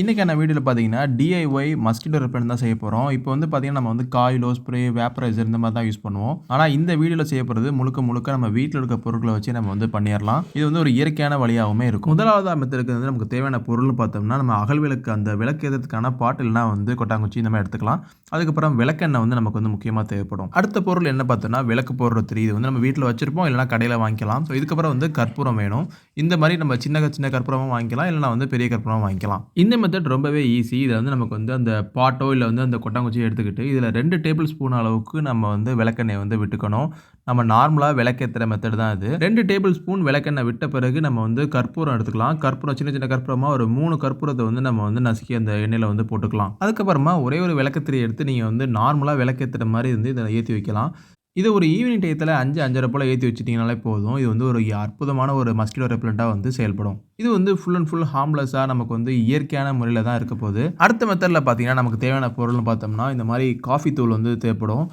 இன்றைக்கான வீடியோவில் பார்த்தீங்கன்னா டிஐஒய் மஸ்கிட்டோ ரெப்பலன் தான் செய்ய போகிறோம் இப்போ வந்து பார்த்தீங்கன்னா நம்ம வந்து காயிலோ ஸ்ப்ரே வேப்பரைசர் இந்த மாதிரி தான் யூஸ் பண்ணுவோம். ஆனால் இந்த வீடியோவில் செய்ய போகிறது முழுக்க முழுக்க நம்ம வீட்டில் இருக்க பொருட்களை வச்சு நம்ம வந்து பண்ணிடலாம் இது வந்து ஒரு இயற்கையான வழியாகவுமே இருக்கும். முதலாவது மெத்தடுக்கு வந்து நமக்கு தேவையான பொருள் பார்த்தோம்னா நம்ம அகல் விளக்கு அந்த விளக்கு ஏற்றதுக்கான பாட்டில்னா வந்து கொட்டாங்குச்சி இந்த மாதிரி எடுத்துக்கலாம். அதுக்கப்புறம் விளக்கெண்ணெய் வந்து நமக்கு வந்து முக்கியமாக தேவைப்படும். அடுத்த பொருள் என்ன பார்த்தோம்னா விளக்கு போடுற திரி. இது வந்து நம்ம வீட்டில் வச்சிருப்போம் இல்லைனா கடையில் வாங்கிக்கலாம். ஸோ இதுக்கப்புறம் வந்து கற்பூரம் வேணும். இந்த மாதிரி நம்ம சின்ன சின்ன கற்பூரமும் வாங்கிக்கலாம் இல்லைனா வந்து பெரிய கற்பூரம் வாங்கிக்கலாம். இந்த மெத்தட் ரொம்பவே ஈஸி இதில் வந்து நமக்கு வந்து அந்த பாட்டோ இல்லை வந்து அந்த கொட்டாங்குச்சியோ எடுத்துக்கிட்டு இதில் ரெண்டு டேபிள் ஸ்பூன் அளவுக்கு நம்ம வந்து விளக்கெண்ணெய் வந்து விட்டுக்கணும். நம்ம நார்மலாக விளக்கேற்றுற மெத்தட் தான் இது. ரெண்டு டேபிள் ஸ்பூன் விளக்கெண்ணெய் விட்ட பிறகு நம்ம வந்து கற்பூரம் எடுத்துக்கலாம். கற்பூரம் சின்ன சின்ன கற்பூரமாக ஒரு மூணு கற்பூரத்தை வந்து நம்ம வந்து நசுக்கி அந்த எண்ணெயில் வந்து போட்டுக்கலாம். அதுக்கப்புறமா ஒரே ஒரு விளக்கத்திரி எடுத்து நீங்கள் வந்து நார்மலாக விளக்கேற்றுற மாதிரி வந்து இதை ஏற்றி வைக்கலாம். இது ஒரு ஈவினிங் டயத்தில் அஞ்சு அஞ்சரை போல் ஏற்றி வச்சுட்டிங்கனாலே போதும். இது வந்து ஒரு அற்புதமான ஒரு மஸ்கிலோ ரெப்லண்ட்டாக வந்து செயல்படும். இது வந்து ஃபுல் அண்ட் ஃபுல் ஹார்ம்லெஸ்ஸாக நமக்கு வந்து இயற்கையான முறையில் தான் இருக்க போகுது. அடுத்த மெத்தடில் பார்த்தீங்கன்னா நமக்கு தேவையான பொருள்னு பார்த்தோம்னா இந்த மாதிரி காஃபி தூள் வந்து தேவைப்படும்.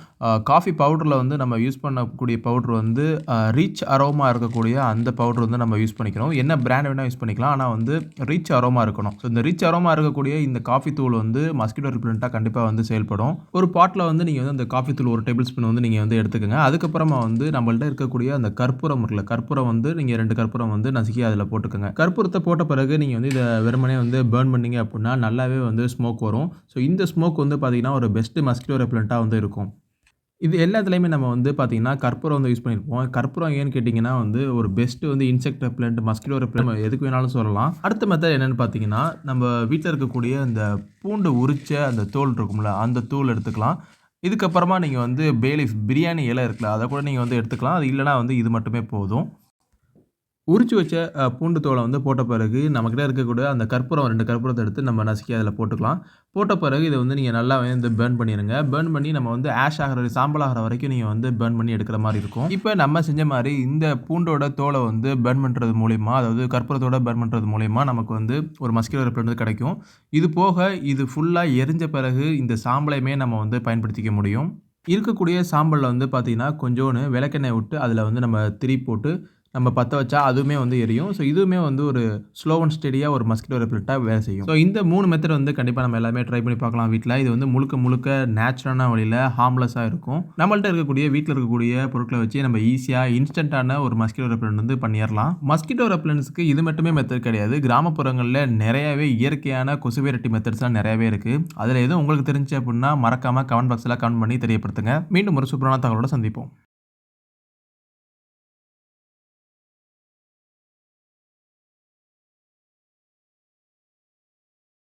காஃபி பவுடரில் வந்து நம்ம யூஸ் பண்ணக்கூடிய பவுட்ரு வந்து ரிச் அரோமா இருக்கக்கூடிய அந்த பவுட்ரு வந்து நம்ம யூஸ் பண்ணிக்கிறோம். என்ன பிராண்ட் வேணால் யூஸ் பண்ணிக்கலாம். ஆனால் வந்து ரிச் அரோமா இருக்கணும். ஸோ இந்த ரிச் அரோமா இருக்கக்கூடிய இந்த காஃபி தூள் வந்து மஸ்கிட்டோ ரிப்ளண்ட்டாக கண்டிப்பாக வந்து செயல்படும். ஒரு பாட்டில் வந்து நீங்கள் வந்து அந்த காஃபி தூள் ஒரு டேபிள் ஸ்பூன் வந்து நீங்கள் வந்து எடுத்து எடுத்துக்கோங்க. அதுக்கப்புறமா வந்து நம்மள்ட்ட இருக்கக்கூடிய அந்த கற்பூரம் இருக்குல்ல கற்பூரம் வந்து நீங்கள் ரெண்டு கற்பூரம் வந்து நசுக்கி அதில் போட்டுக்கோங்க. கற்பூரத்தை போட்ட பிறகு நீங்கள் வந்து இதை வெறுமனே வந்து பேர்ன் பண்ணிங்க அப்படின்னா நல்லாவே வந்து ஸ்மோக் வரும். ஸோ இந்த ஸ்மோக் வந்து பார்த்திங்கன்னா ஒரு பெஸ்ட்டு மஸ்கிட்டோ ரெப்லண்ட்டாக வந்து இருக்கும். இது எல்லாத்துலேயுமே நம்ம வந்து பார்த்திங்கன்னா கற்பூரம் வந்து யூஸ் பண்ணியிருப்போம் கற்பூரம் ஏன்னு கேட்டிங்கன்னா வந்து ஒரு பெஸ்ட்டு வந்து இன்செக்ட் ரெப்லண்ட் மஸ்கிட்டோ ரெப்லண்ட் எதுக்கு வேணாலும் சொல்லலாம். அடுத்த மெத்தட் என்னென்னு பார்த்தீங்கன்னா நம்ம வீட்டில் இருக்கக்கூடிய அந்த பூண்டு உரிச்ச அந்த தோல் இருக்கும்ல அந்த தூள் எடுத்துக்கலாம். இதுக்கப்புறமா நீங்கள் வந்து பேலிஃப் பிரியாணி இலை இருக்குல்ல அதை கூட நீங்கள் வந்து எடுத்துக்கலாம். அது இல்லைனா வந்து இது மட்டுமே போதும். உரிச்சு வச்ச பூண்டு தோலை வந்து போட்ட பிறகு நம்மக்கிட்ட இருக்கக்கூடிய அந்த கற்பூரம் ரெண்டு கற்பூரத்தை எடுத்து நம்ம நசுக்கி அதில் போட்டுக்கலாம். போட்ட பிறகு இதை வந்து நீங்கள் நல்லா வந்து பேர்ன் பண்ணிடுங்க பேர்ன் பண்ணி நம்ம வந்து ஆஷ் ஆகிற சாம்பல் ஆகிற வரைக்கும் நீங்கள் வந்து பேர்ன் பண்ணி எடுக்கிற மாதிரி இருக்கும். இப்போ நம்ம செஞ்ச மாதிரி இந்த பூண்டோட தோலை வந்து பேர்ன் பண்ணுறது மூலிமா அதாவது கற்பூரத்தோட பேர்ன் பண்ணுறது மூலிமா நமக்கு வந்து ஒரு மஸ்கிலோ ரெப்லண்ட் கிடைக்கும். இது போக இது ஃபுல்லாக எரிஞ்ச பிறகு இந்த சாம்பலையுமே நம்ம வந்து பயன்படுத்திக்க முடியும். இருக்கக்கூடிய சாம்பலில் வந்து பார்த்திங்கன்னா கொஞ்சோன்னு விளக்கெண்ணெய் விட்டு அதில் வந்து நம்ம திரி போட்டு நம்ம பற்ற வச்சா அதுவுமே வந்து எரியும். ஸோ இதுவுமே வந்து ஒரு ஸ்லோ அண்ட் ஸ்டெடியாக ஒரு மஸ்கிட்டோ ரெப்லெட்டாக வேலை செய்யும். ஸோ இந்த மூணு மெத்தட் வந்து கண்டிப்பாக நம்ம எல்லாமே ட்ரை பண்ணி பார்க்கலாம் வீட்டில் இது வந்து முழுக்க முழுக்க நேச்சுரலான வழியில் ஹார்ம்லெஸ்ஸாக இருக்கும். நம்மள்ட்ட இருக்கக்கூடிய வீட்டில் இருக்கக்கூடிய பொருட்களை வச்சு நம்ம ஈஸியாக இன்ஸ்டண்ட்டான ஒரு மஸ்கிட்டோ ரெப்லண்ட் வந்து பண்ணிடலாம். மஸ்கிட்டோ ரெப்லன்ஸ்க்கு இது மட்டுமே மெத்தட் கிடையாது. கிராமப்புறங்களில் நிறையவே இயற்கையான கொசுவேரட்டி மெத்தட்ஸ்லாம் நிறையவே இருக்குது அதில் எதுவும் உங்களுக்கு தெரிஞ்சு அப்படின்னா மறக்காமல் கமெண்ட் பாக்ஸில் கமெண்ட் பண்ணி தெரியப்படுத்துங்க. மீண்டும் ஒரு சூப்பரான தகவலோட சந்திப்போம்.